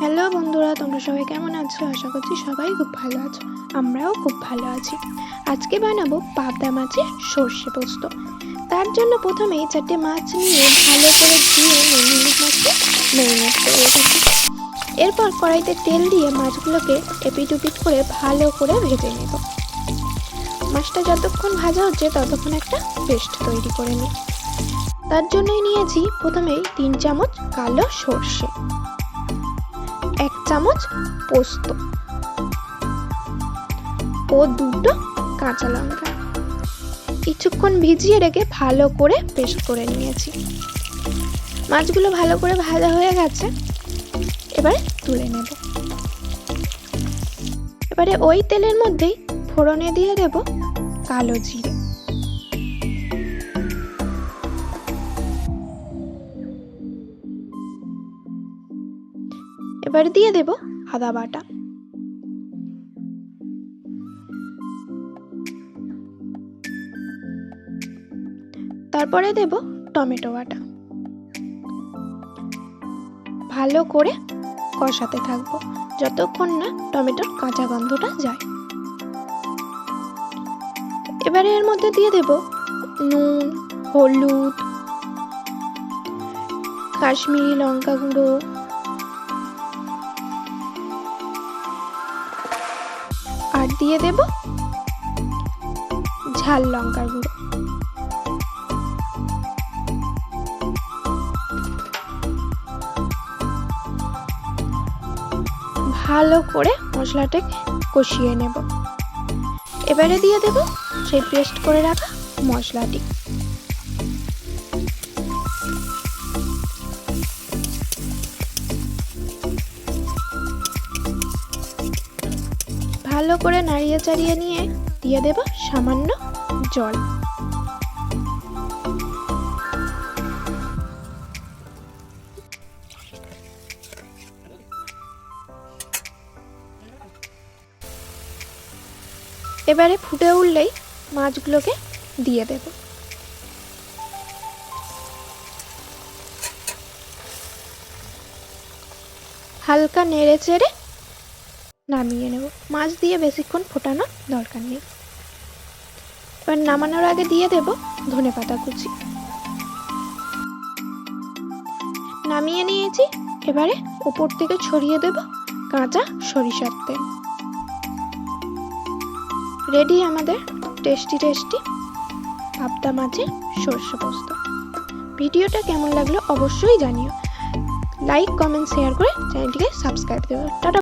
Hello বন্ধুরা, তোমরা সবাই কেমন আছো? আশা করছি সবাই খুব ভালো আছো। আমরাও খুব ভালো আছি। আজকে বানাবো পাবদা মাছের সর্ষে পোস্ত। তার জন্য প্রথমেই চারটে মাছ নিয়ে ভালো করে ধুয়ে নুন মাছকে ম্যারিনেট করে রেখেছি। এরপর কড়াইতে তেল দিয়ে মাছগুলোকে এপিট উপিট করে ভালো করে ভেজে নেব। মাছটা যতক্ষণ ভাজা হচ্ছে ততক্ষণ একটা পেস্ট তৈরি করে নিই। তার জন্যই নিয়েছি প্রথমেই তিন চামচ কালো সর্ষে। এক চামচ পোস্ত ও দুটো কাঁচা লঙ্কা। কিছুক্ষণ ভিজিয়ে রেখে ভালো করে পেস্ট করে নিয়েছি। মাছগুলো ভালো করে ভাজা হয়ে গেছে। এবারে তুলে নেব। এবারে ওই তেলের মধ্যেই ফোড়নে দিয়ে দেব কালো জিরে। এবারে দিয়ে দেব আদা বাটা। তারপরে দেব টমেটো বাটা। ভালো করে কষাতে থাকব, যতক্ষণ না টমেটোর কাঁচা গন্ধটা যায়। এবারে এর মধ্যে দিয়ে দেব নুন, হলুদ, কাশ্মীরি লঙ্কা গুঁড়ো আর দিয়ে দেব, ঝাল লঙ্কার গুঁড়ো। ভালো করে মশলাটা কষিয়ে নেব। এবারে দিয়ে দেব সেই পেস্ট করে রাখা মশলাটি। ভালো করে নাড়িয়ে চাড়িয়ে নিয়ে দিয়ে দেব সামান্য জল। এবারে ফুটে উঠলেই মাছগুলোকে দিয়ে দেব। হালকা নেড়ে চেড়ে নামিয়ে নেব। মাছ দিয়ে বেশিক্ষণ ফোটানো দরকার নেই। এবার নামানোর আগে দিয়ে দেব ধনে পাতা কুচি। নামিয়ে নিয়েছি। এবারে ওপর থেকে ছড়িয়ে দেব কাঁচা সরিষার তেল। রেডি আমাদের টেস্টি টেস্টি পাবদা মাছের সর্ষে পোস্ত। ভিডিওটা কেমন লাগল অবশ্যই জানিও। লাইক, কমেন্ট, শেয়ার করে চ্যানেলটিকে সাবস্ক্রাইব দেবে টাটা।